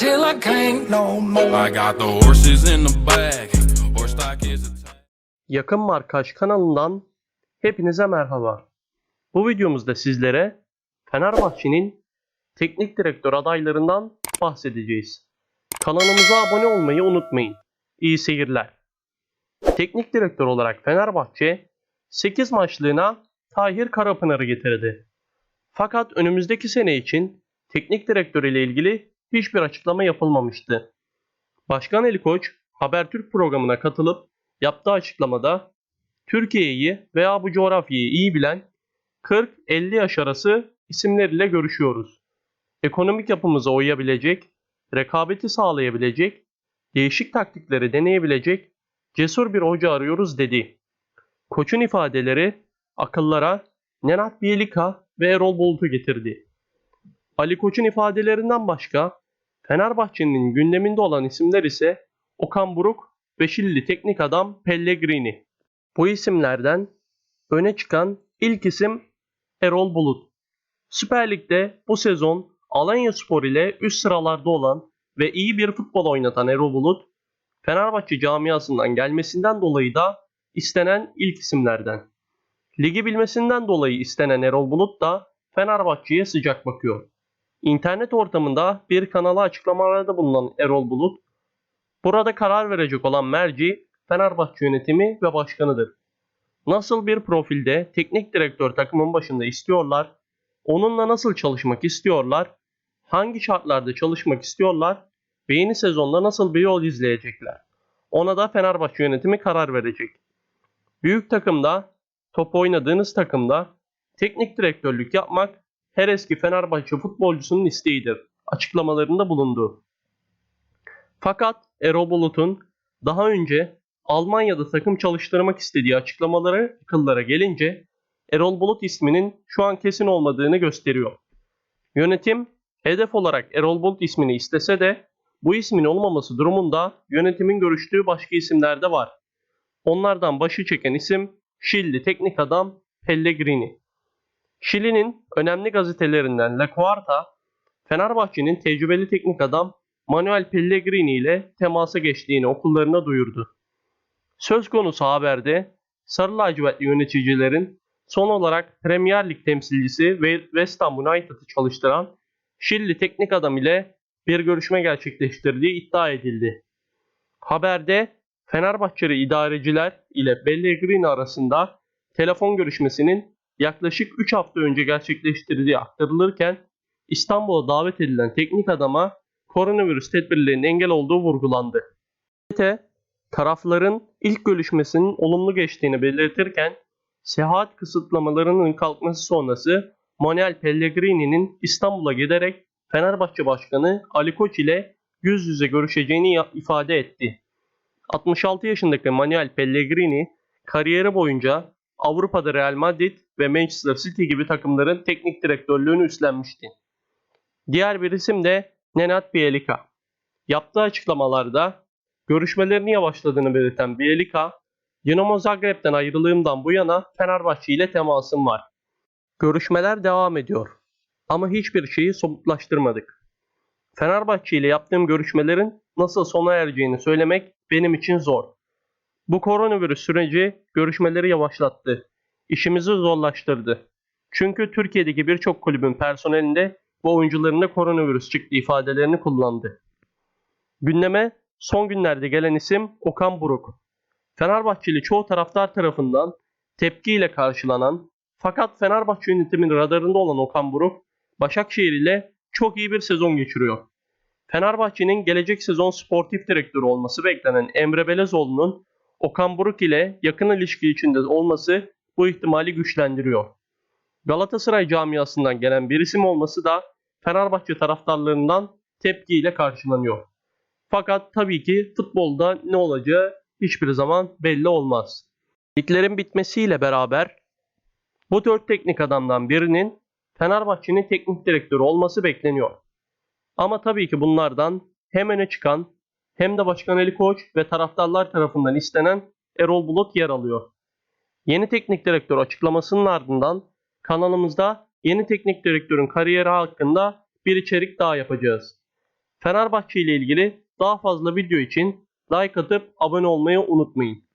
till I can't no more. I got the horses in the back. Horse stock is a Yakın Markaj kanalından hepinize merhaba. Bu videomuzda sizlere Fenerbahçe'nin teknik direktör adaylarından bahsedeceğiz. Kanalımıza abone olmayı unutmayın. İyi seyirler. Teknik direktör olarak Fenerbahçe 8 maçlığına Tahir Karapınar'ı getirdi. Fakat önümüzdeki sene için teknik direktör ile ilgili hiçbir açıklama yapılmamıştı. Başkan Ali Koç Habertürk programına katılıp yaptığı açıklamada Türkiye'yi veya bu coğrafyayı iyi bilen 40-50 yaş arası isimlerle görüşüyoruz. Ekonomik yapımıza uyabilecek, rekabeti sağlayabilecek, değişik taktikleri deneyebilecek cesur bir hoca arıyoruz dedi. Koç'un ifadeleri akıllara Nenad Bielika ve Erol Bulut'u getirdi. Ali Koç'un ifadelerinden başka Fenerbahçe'nin gündeminde olan isimler ise Okan Buruk ve Şilli teknik adam Pellegrini. Bu isimlerden öne çıkan ilk isim Erol Bulut. Süper Lig'de bu sezon Alanya Spor ile üst sıralarda olan ve iyi bir futbol oynatan Erol Bulut, Fenerbahçe camiasından gelmesinden dolayı da istenen ilk isimlerden. Ligi bilmesinden dolayı istenen Erol Bulut da Fenerbahçe'ye sıcak bakıyor. İnternet ortamında bir kanala açıklamalarda bulunan Erol Bulut, burada karar verecek olan merci Fenerbahçe yönetimi ve başkanıdır. Nasıl bir profilde teknik direktör takımın başında istiyorlar, onunla nasıl çalışmak istiyorlar, hangi şartlarda çalışmak istiyorlar ve yeni sezonda nasıl bir yol izleyecekler. Ona da Fenerbahçe yönetimi karar verecek. Büyük takımda, top oynadığınız takımda teknik direktörlük yapmak her eski Fenerbahçe futbolcusunun isteğidir. Açıklamalarında bulundu. Fakat Erol Bulut'un daha önce Almanya'da takım çalıştırmak istediği açıklamaları akıllara gelince Erol Bulut isminin şu an kesin olmadığını gösteriyor. Yönetim hedef olarak Erol Bulut ismini istese de bu ismin olmaması durumunda yönetimin görüştüğü başka isimler de var. Onlardan başı çeken isim Şilli teknik adam Pellegrini. Şili'nin önemli gazetelerinden La Quarta, Fenerbahçe'nin tecrübeli teknik adam Manuel Pellegrini ile temasa geçtiğini okullarına duyurdu. Söz konusu haberde Sarı lacivertli yöneticilerin son olarak Premier Lig temsilcisi ve West Ham United'ı çalıştıran Şili teknik adam ile bir görüşme gerçekleştirdiği iddia edildi. Haberde Fenerbahçeli idareciler ile Pellegrini arasında telefon görüşmesinin yaklaşık 3 hafta önce gerçekleştirildiği aktarılırken İstanbul'a davet edilen teknik adama koronavirüs tedbirlerinin engel olduğu vurgulandı. Gazete, tarafların ilk görüşmesinin olumlu geçtiğini belirtirken seyahat kısıtlamalarının kalkması sonrası Manuel Pellegrini'nin İstanbul'a giderek Fenerbahçe Başkanı Ali Koç ile yüz yüze görüşeceğini ifade etti. 66 yaşındaki Manuel Pellegrini kariyeri boyunca Avrupa'da Real Madrid ve Manchester City gibi takımların teknik direktörlüğünü üstlenmişti. Diğer bir isim de Nenad Bielika. Yaptığı açıklamalarda görüşmelerini yavaşladığını belirten Bielika, Dinamo Zagreb'den ayrılığımdan bu yana Fenerbahçe ile temasım var. Görüşmeler devam ediyor. Ama hiçbir şeyi somutlaştırmadık. Fenerbahçe ile yaptığım görüşmelerin nasıl sona ereceğini söylemek benim için zor. Bu koronavirüs süreci görüşmeleri yavaşlattı. İşimizi zorlaştırdı. Çünkü Türkiye'deki birçok kulübün personelinde bu oyuncularında koronavirüs çıktı ifadelerini kullandı. Gündeme son günlerde gelen isim Okan Buruk. Fenerbahçeli çoğu taraftar tarafından tepkiyle karşılanan fakat Fenerbahçe yönetiminin radarında olan Okan Buruk, Başakşehir ile çok iyi bir sezon geçiriyor. Fenerbahçe'nin gelecek sezon sportif direktörü olması beklenen Emre Belezoğlu'nun Okan Buruk ile yakın ilişki içinde olması bu ihtimali güçlendiriyor. Galatasaray camiasından gelen bir isim olması da Fenerbahçe taraftarlarından tepkiyle karşılanıyor. Fakat tabii ki futbolda ne olacağı hiçbir zaman belli olmaz. Liglerin bitmesiyle beraber bu dört teknik adamdan birinin Fenerbahçe'nin teknik direktörü olması bekleniyor. Ama tabii ki bunlardan hem öne çıkan hem de Başkan Ali Koç ve taraftarlar tarafından istenen Erol Bulut yer alıyor. Yeni teknik direktör açıklamasının ardından kanalımızda yeni teknik direktörün kariyeri hakkında bir içerik daha yapacağız. Fenerbahçe ile ilgili daha fazla video için like atıp abone olmayı unutmayın.